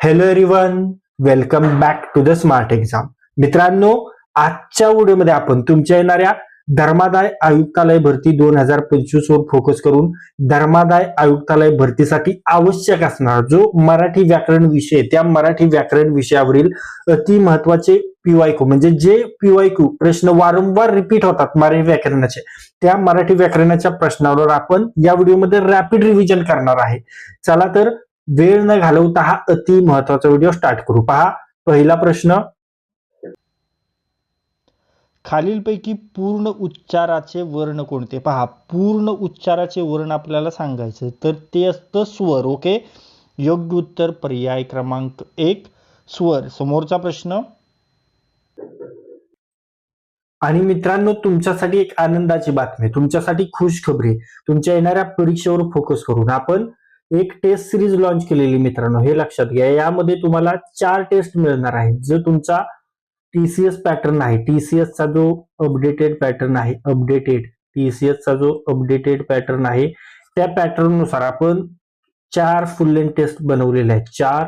Hello everyone welcome back to the smart exam मित्रांनो आजच्या व्हिडिओमध्ये आपण तुमच्या येणाऱ्या धर्मादाय आयुक्तालय भरती दोन हजार पंचवीस वर फोकस करून धर्मादाय आयुक्तालय भरतीसाठी आवश्यक असणार जो मराठी व्याकरण विषय त्या मराठी व्याकरण विषयावरील अति महत्त्वाचे पीवायकू म्हणजे जे पीवायकू प्रश्न वारंवार रिपीट होतात मराठी व्याकरणाचे त्या मराठी व्याकरणाच्या प्रश्नावर आपण या व्हिडिओमध्ये रॅपिड रिव्हिजन करणार आहे. चला तर वेळ न घालवता हा अति महत्त्वाचा व्हिडिओ स्टार्ट करू. पहा पहिला प्रश्न. खालीलपैकी पूर्ण उच्चाराचे वर्ण कोणते? पहा पूर्ण उच्चाराचे वर्ण आपल्याला सांगायचं तर ते असतं स्वर ओके? योग्य उत्तर पर्याय क्रमांक एक स्वर. समोरचा प्रश्न. आणि मित्रांनो तुमच्यासाठी एक आनंदाची बातमी. तुमच्यासाठी खुश खबरी. तुमच्या येणाऱ्या परीक्षेवर फोकस करून आपण एक टेस्ट सिरीज लॉन्च केलेली मित्रांनो हे लक्षात घ्या. यामध्ये तुम्हाला चार टेस्ट मिळणार आहेत. जो तुमचा टीसीएस पॅटर्न आहे टीसीएसचा जो अपडेटेड पॅटर्न आहे अपडेटेड टीसीएसचा जो अपडेटेड पॅटर्न आहे त्या पॅटर्ननुसार आपण चार फुल लेन टेस्ट बनवलेले आहेत. चार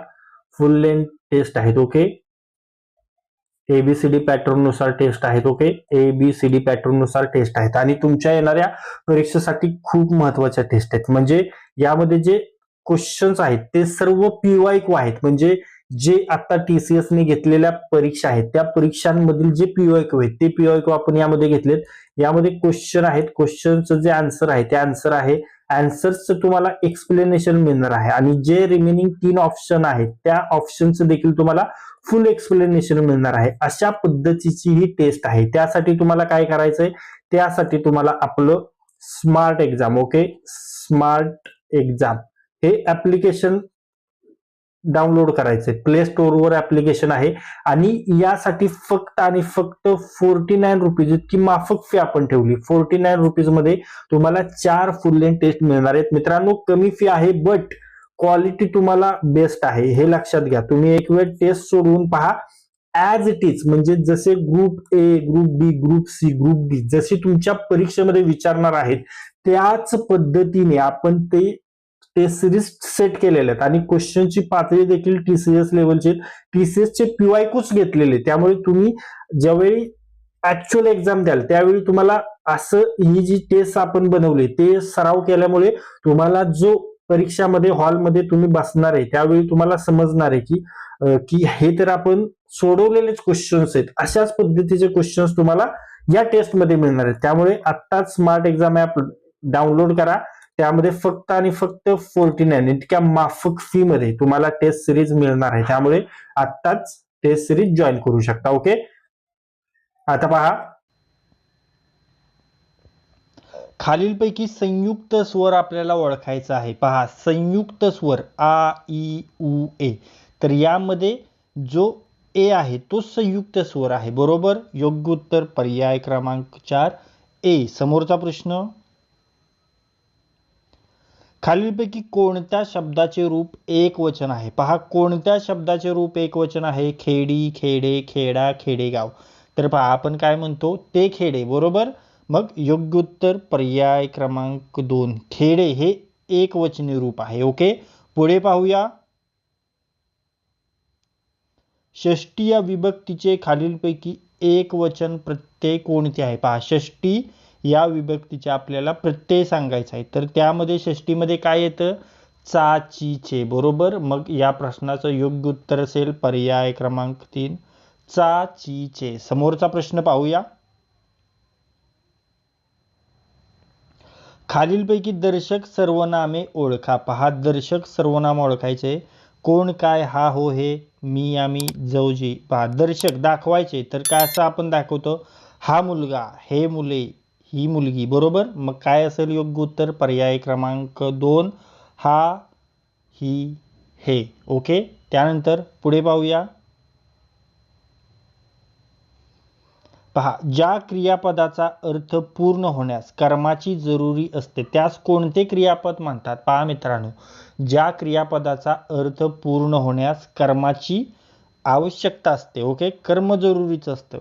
फुल लेन टेस्ट आहेत ओके एबीसीडी पॅटर्ननुसार टेस्ट आहेत ओके एबीसीडी पॅटर्ननुसार टेस्ट आहेत. आणि तुमच्या येणाऱ्या परीक्षेसाठी खूप महत्त्वाच्या टेस्ट आहेत. म्हणजे यामध्ये जे क्वेश्चन्स आहेत ते सर्व पीवायक्यू आहेत. म्हणजे जे आता टीसीएस ने घेतलेल्या परीक्षा आहेत त्या परीक्षांमधील जे पीवायक्यू आहेत ते पीवायक्यू आपण यामध्ये घेतलेत. यामध्ये क्वेश्चन आहेत. क्वेश्चनचं जे आन्सर आहे ते आन्सर आहे. आन्सरचं तुम्हाला एक्सप्लेनेशन मिळणार आहे. आणि जे रिमेनिंग तीन ऑप्शन आहेत त्या ऑप्शनचं देखील तुम्हाला फुल एक्सप्लेनेशन मिळणार आहे. अशा पद्धतीची ही टेस्ट आहे. त्यासाठी तुम्हाला काय करायचंय? त्यासाठी तुम्हाला आपलं smart exam okay smart exam हे ऍप्लिकेशन डाउनलोड करायचंय. प्ले स्टोअरवर ऍप्लिकेशन आहे. आणि यासाठी फक्त आणि फक्त फोर्टी नाईन रुपीज इतकी माफक फी आपण ठेवली. फोर्टी नाईन रुपीजमध्ये तुम्हाला चार फुल लेन टेस्ट मिळणार आहेत. मित्रांनो कमी फी आहे बट क्वालिटी तुम्हाला बेस्ट आहे. हे लक्षात घ्या. तुम्ही एक वेळ टेस्ट सोडवून पहा. ऍज इट इज म्हणजे जसे group A group B group C group D जसे तुमच्या परीक्षेमध्ये विचारणार आहेत त्याच पद्धतीने आपण ते टेस्ट सिरीज सेट केलेले आहेत. आणि क्वेश्चनची पातळी देखील टीसीएस लेवलचे टीसीएस चे पीवायकूच घेतलेले त्यामुळे तुम्ही ज्यावेळी ऍक्च्युअल एक्झाम द्याल त्यावेळी तुम्हाला असं ही जी टेस्ट आपण बनवली ते सराव केल्यामुळे तुम्हाला जो परीक्षामध्ये हॉलमध्ये तुम्ही बसणार आहे त्यावेळी तुम्हाला समजणार आहे की की हे तर आपण सोडवलेलेच क्वेश्चन्स आहेत. अशाच पद्धतीचे क्वेश्चन्स तुम्हाला या टेस्टमध्ये मिळणार आहेत. त्यामुळे आत्ताच स्मार्ट एक्झाम ऍप डाउनलोड करा. त्यामध्ये फक्त आणि फक्त फोर्टी नाईन इतक्या माफक फी मध्ये तुम्हाला टेस्ट सिरीज मिळणार आहे. त्यामुळे आत्ताच टेस्ट सिरीज जॉईन करू शकता. ओके आता पहा. खालीलपैकी संयुक्त स्वर आपल्याला ओळखायचा आहे. पहा संयुक्त स्वर आ ई उ ए. तर यामध्ये जो ए आहे तो संयुक्त स्वर आहे. बरोबर? योग्य उत्तर पर्याय क्रमांक चार. ए समोरचा प्रश्न. खालीलपैकी कोणत्या शब्दाचे रूप एक वचन आहे? पहा कोणत्या शब्दाचे रूप एक वचन आहे? खेडी खेडे खेडा खेडेगाव. तर पहा आपण काय म्हणतो? ते खेडे बरोबर? मग योग्य उत्तर पर्याय क्रमांक दोन खेडे हे एक वचनी रूप आहे ओके? पुढे पाहूया. षष्टी या विभक्तीचे खालीलपैकी एक वचन प्रत्यय कोणते आहे? पहा षष्टी या विभक्तीचे आपल्याला प्रत्यय सांगायचा आहे. तर त्यामध्ये षष्टीमध्ये काय येतं? चाचीचे बरोबर? मग या प्रश्नाचं योग्य उत्तर असेल पर्याय क्रमांक तीन. चाचीचे समोरचा प्रश्न पाहूया. खालीलपैकी दर्शक सर्वनामे ओळखा. पहा दर्शक सर्वनाम ओळखायचे. कोण काय हा हो हे मी आम्ही जवजी पहा दर्शक दाखवायचे. तर काय असं आपण दाखवतो? हा मुलगा हे मुले ही मुलगी बरोबर? मग काय असेल योग्य उत्तर? पर्याय क्रमांक दोन हा ही हे. ओके? त्यानंतर पुढे पाहूया. पहा ज्या क्रियापदाचा अर्थ पूर्ण होण्यास कर्माची जरुरी असते त्यास कोणते क्रियापद म्हणतात? पहा मित्रांनो ज्या क्रियापदाचा अर्थ पूर्ण होण्यास कर्माची आवश्यकता असते ओके? कर्म जरुरीचं असतं.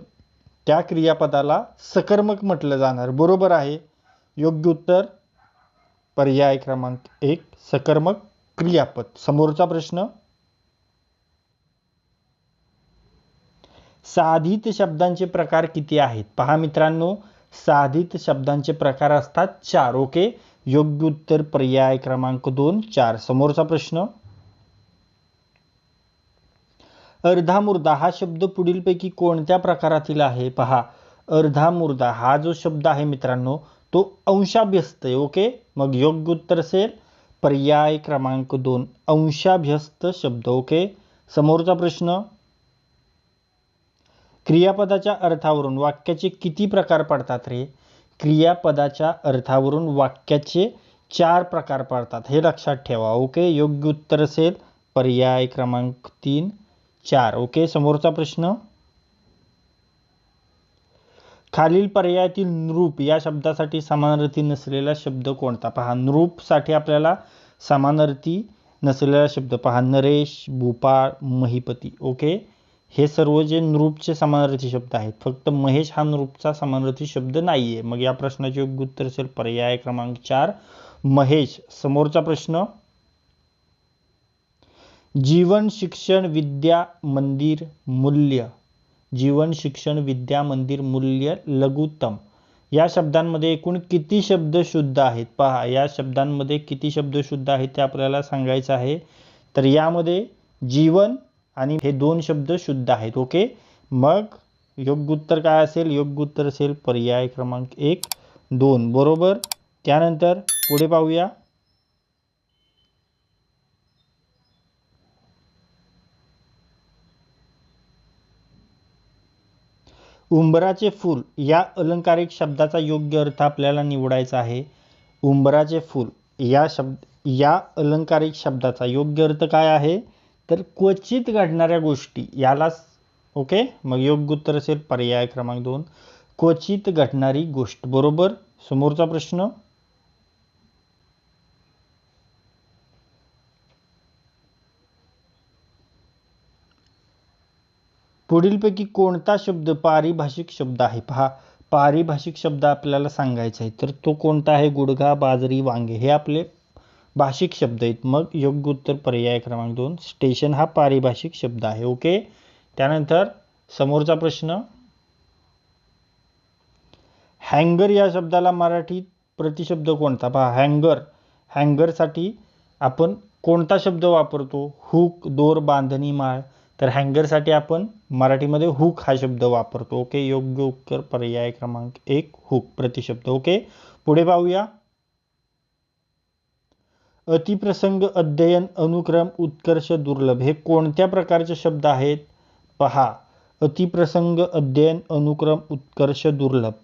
त्या क्रियापदाला सकर्मक म्हटलं जाणार. बरोबर आहे. योग्य उत्तर? पर्याय क्रमांक एक सकर्मक क्रियापद. समोरचा प्रश्न? साधित शब्दांचे प्रकार किती आहेत? पहा मित्रांनो साधित शब्दांचे प्रकार असतात चार. ओके? योग्य उत्तर पर्याय क्रमांक दोन चार. समोरचा प्रश्न? अर्धा मुर्दा हा शब्द पुढीलपैकी कोणत्या प्रकारातील आहे पहा. अर्धा मुर्दा हा जो शब्द आहे मित्रांनो तो अंशाभ्यस्त आहे ओके? मग योग्य उत्तर असेल पर्याय क्रमांक दोन अंशाभ्यस्त शब्द ओके? समोरचा प्रश्न. क्रियापदाच्या अर्थावरून वाक्याचे किती प्रकार पडतात रे? क्रियापदाच्या अर्थावरून वाक्याचे चार प्रकार पडतात हे लक्षात ठेवा ओके? योग्य उत्तर असेल पर्याय क्रमांक तीन चार. ओके समोरचा प्रश्न? खालील पर्यायातील नृप या शब्दासाठी समानार्थी नसलेला शब्द कोणता? पहा नृपसाठी आपल्याला समानार्थी नसलेला शब्द पहा नरेश भूपाळ महिपती. ओके? हे सर्व जे नृपचे समानार्थी शब्द आहेत फक्त महेश हा नृपचा समानार्थी शब्द नाही आहे मग या प्रश्नाचे योग्य उत्तर असेल पर्याय क्रमांक चार. महेश समोरचा प्रश्न? जीवन शिक्षण विद्या मंदिर मूल्य. जीवन शिक्षण विद्या मंदिर मूल्य लघुत्तम. या शब्दांमध्ये एकूण किती शब्द शुद्ध आहेत? पहा या शब्दांमध्ये किती शब्द शुद्ध आहेत ते आपल्याला सांगायचं आहे. तर यामध्ये जीवन आणि हे दोन शब्द शुद्ध आहेत. ओके? मग योग्य उत्तर काय असेल? योग्य उत्तर असेल पर्याय क्रमांक एक दोन. बरोबर? त्यानंतर पुढे पाहूया. उंबराचे फूल या अलंकारिक शब्दाचा योग्य अर्थ आपल्याला निवडायचा आहे. उंबराचे फूल या शब्द या अलंकारिक शब्दाचा योग्य अर्थ काय आहे? तर क्वचित घडणाऱ्या गोष्टी यालाच ओके? मग योग्य उत्तर असेल पर्याय क्रमांक दोन. क्वचित घडणारी गोष्ट बरोबर? समोरचा प्रश्न. पुढीलपैकी कोणता शब्द पारिभाषिक शब्द आहे? पहा पारिभाषिक शब्द आपल्याला सांगायचा आहे तर तो कोणता आहे? गुडघा बाजरी वांगे हे आपले भाषिक शब्द आहेत. मग योग्य उत्तर पर्याय क्रमांक दोन स्टेशन हा पारिभाषिक शब्द आहे. ओके? त्यानंतर समोरचा प्रश्न. हँगर या शब्दाला मराठीत प्रतिशब्द कोणता? पहा हँगर. हँगरसाठी आपण कोणता शब्द वापरतो? हुक दोर बांधणी माळ. तर हँगरसाठी आपण मराठीमध्ये हुक हा शब्द वापरतो. ओके योग्य उत्तर पर्याय क्रमांक एक हुक प्रतिशब्द. ओके पुढे पाहूया. अतिप्रसंग अध्ययन अनुक्रम उत्कर्ष दुर्लभ हे कोणत्या प्रकारचे शब्द आहेत? पहा. अतिप्रसंग अध्ययन अनुक्रम उत्कर्ष दुर्लभ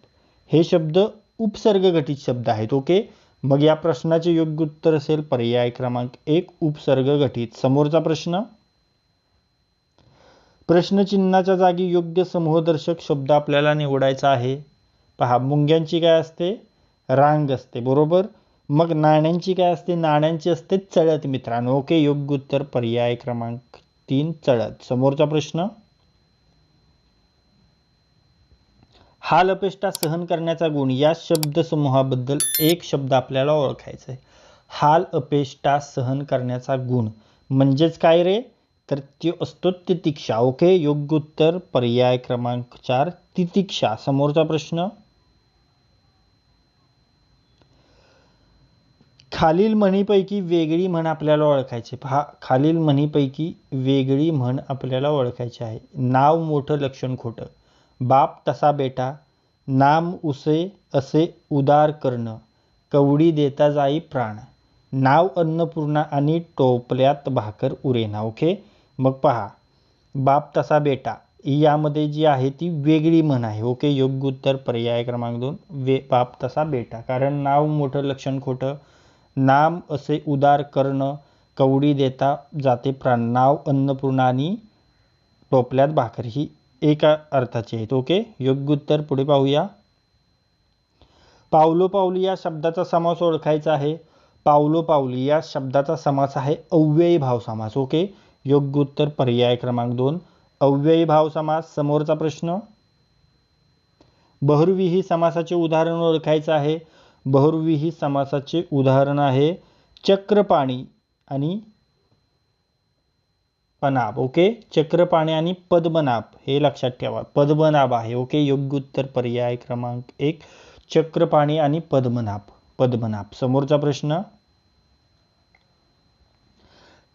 हे शब्द उपसर्गघटित शब्द आहेत. ओके मग या प्रश्नाचे योग्य उत्तर असेल पर्याय क्रमांक एक उपसर्ग घटित समोरचा प्रश्न? प्रश्नचिन्हाच्या जागी योग्य समूहदर्शक शब्द आपल्याला निवडायचा आहे. पहा मुंग्यांची काय असते? रांग असते बरोबर? मग नाण्यांची काय असते? नाण्यांची असते चळत मित्रांनो. ओके योग्य उत्तर पर्याय क्रमांक तीन चळत समोरचा प्रश्न? हाल अपेष्टा सहन करण्याचा गुण या शब्दसमूहाबद्दल एक शब्द आपल्याला ओळखायचा आहे. हाल अपेष्टा सहन करण्याचा गुण म्हणजेच काय रे? तर त्यो असतो तितिक्षा. ओके योग्य उत्तर पर्याय क्रमांक चार तितिक्षा. समोरचा प्रश्न. खालील म्हणीपैकी वेगळी म्हण आपल्याला ओळखायची पहा खालील म्हणीपैकी वेगळी म्हण आपल्याला ओळखायची आहे. नाव मोठं लक्षण खोटं. बाप तसा बेटा. नाम उसे असे उदार करणं. कवडी देता जाई प्राण. नाव अन्नपूर्णा आणि टोपल्यात भाकर उरेना ओके? मग पहा बाप तसा बेटा यामध्ये जी आहे ती वेगळी म्हण आहे. ओके योग्य उत्तर पर्याय क्रमांक दोन वे बाप तसा बेटा. कारण नाव मोठं लक्षण खोटं नाम असे उदार करणं कवडी देता जाते प्राण. नाव अन्नपूर्णा आणि टोपल्यात भाकर ही एका अर्थाची आहेत. ओके योग्य उत्तर पुढे पाहूया. पावलो पावली या शब्दाचा समास ओळखायचा आहे. पावलो पावली या शब्दाचा समास आहे अव्ययी भाव समास ओके योग्य उत्तर पर्याय क्रमांक दोन. अव्ययी भाव समास समोरचा प्रश्न. बहुर्विही समासाचे उदाहरण ओळखायचं आहे. बहुर्विही समासाचे उदाहरण आहे चक्रपाणी आणि पनाब ओके? चक्रपाणी आणि पद्मनाभ हे लक्षात ठेवा. पद्मनाभ आहे. ओके? योग्य उत्तर पर्याय क्रमांक एक. चक्रपाणी आणि पद्मनाभ पद्मनाभ समोरचा प्रश्न.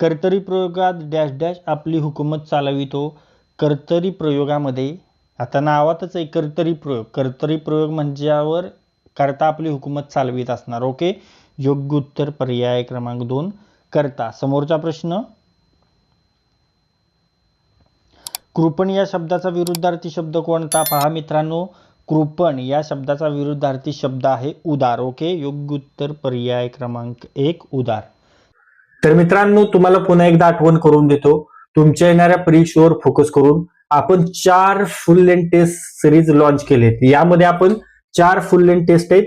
कर्तरी प्रयोगात डॅश डॅश आपली हुकूमत चालवितो. कर्तरी प्रयोगामध्ये आता नावातच आहे कर्तरी प्रयोग. कर्तरी प्रयोग म्हणल्यावर करता आपली हुकूमत चालवित असणार. ओके? योग्य उत्तर पर्याय क्रमांक दोन. करता. समोरचा प्रश्न. कृपण या शब्दाचा विरुद्धार्थी शब्द कोणता? पहा मित्रांनो. कृपण या शब्दाचा विरुद्धार्थी शब्द आहे उदार. ओके? योग्य उत्तर पर्याय क्रमांक एक उदार. तर मित्रांनो तुम्हाला पुन्हा एकदा आठवण करून देतो तुमच्या येणाऱ्या परीक्षेवर फोकस करून आपण चार full length test series launch केलेत. यामध्ये आपण चार फुल लेन टेस्ट आहेत.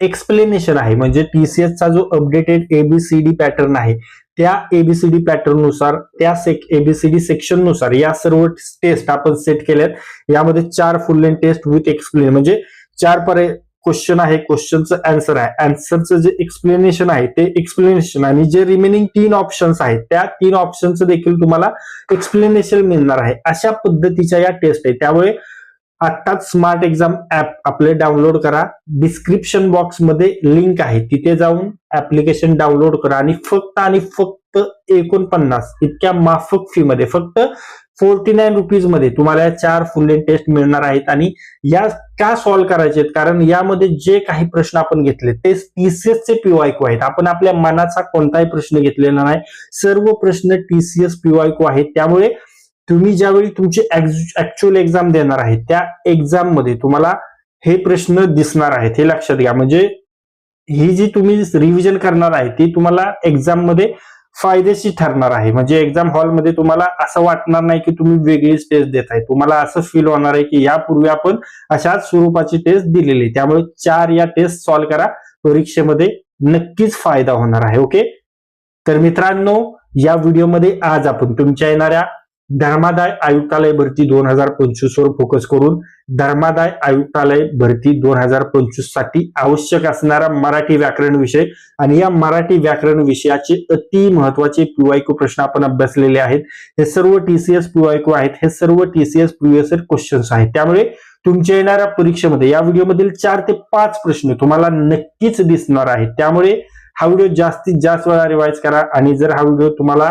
एक्सप्लेनेशन आहे म्हणजे टीसीएसचा जो अपडेटेड एबीसीडी पॅटर्न आहे त्या एबीसीडी पॅटर्ननुसार त्या सेक एबीसीडी सेक्शननुसार या सर्व टेस्ट आपण सेट केल्यात. यामध्ये चार full length test with explain म्हणजे चार पर्याय क्वेश्चन आहे क्वेश्चनचं आन्सर आहे. आन्सरचं जे एक्सप्लेनेशन आहे ते एक्सप्लेनेशन आणि जे रिमेनिंग तीन ऑप्शन्स आहेत त्या तीन ऑप्शनचं देखील तुम्हाला एक्सप्लेनेशन मिळणार आहे. अशा पद्धतीच्या या टेस्ट आहे त्यामुळे आत्ताच स्मार्ट एक्झाम ऍप आपले डाउनलोड करा. डिस्क्रिप्शन बॉक्समध्ये लिंक आहे. तिथे जाऊन ऍप्लिकेशन डाउनलोड करा. आणि फक्त आणि फक्त एकोणपन्नास इतक्या माफक फी मध्ये. फक्त फोर्टी नाईन रुपीजमध्ये तुम्हाला चार फुल टेस्ट मिळणार आहेत आणि या का सॉल्व्ह करायचे आहेत? कारण यामध्ये जे काही प्रश्न आपण घेतले ते टीसीएसचे पीवायको आहेत. आपण आपल्या मनाचा कोणताही प्रश्न घेतलेला नाही. सर्व प्रश्न टीसीएस पीवायको आहेत. त्यामुळे तुम्ही ज्यावेळी तुमची ऍक्च्युअल एक्झाम देणार आहे त्या एक्झाममध्ये तुम्हाला हे प्रश्न दिसणार आहेत. हे लक्षात घ्या. म्हणजे ही जी तुम्ही रिव्हिजन करणार आहे ती तुम्हाला एक्झाममध्ये फायदेशीर ठरणार आहे. म्हणजे एक्झाम हॉलमध्ये तुम्हाला असं वाटणार नाही की तुम्ही वेगळीच टेस्ट देत आहे तुम्हाला असं फील होणार आहे की यापूर्वी आपण अशाच स्वरूपाची टेस्ट दिलेली आहे. त्यामुळे चार या टेस्ट सॉल्व्ह करा. परीक्षेमध्ये नक्कीच फायदा होणार आहे. ओके तर मित्रांनो या व्हिडिओमध्ये आज आपण तुमच्या येणाऱ्या धर्मादाय आयुक्तालय भरती दोन हजार पंचवीस वर फोकस करून धर्मादाय आयुक्तालय भरती दोन हजार पंचवीससाठी आवश्यक असणारा मराठी व्याकरण विषय. आणि या मराठी व्याकरण विषयाचे अति महत्त्वाचे पीवायक्यू प्रश्न आपण अभ्यासलेले आहेत. हे सर्व टीसीएस पीवायक्यू आहेत. हे सर्व टीसीएस प्रिव्हियस क्वेश्चन्स आहेत. त्यामुळे तुमच्या येणाऱ्या परीक्षेमध्ये या व्हिडिओमधील चार ते पाच प्रश्न तुम्हाला नक्कीच दिसणार आहेत. त्यामुळे हा व्हिडिओ जास्तीत जास्त वेळा रिवाइज करा. आणि जर हा व्हिडिओ तुम्हाला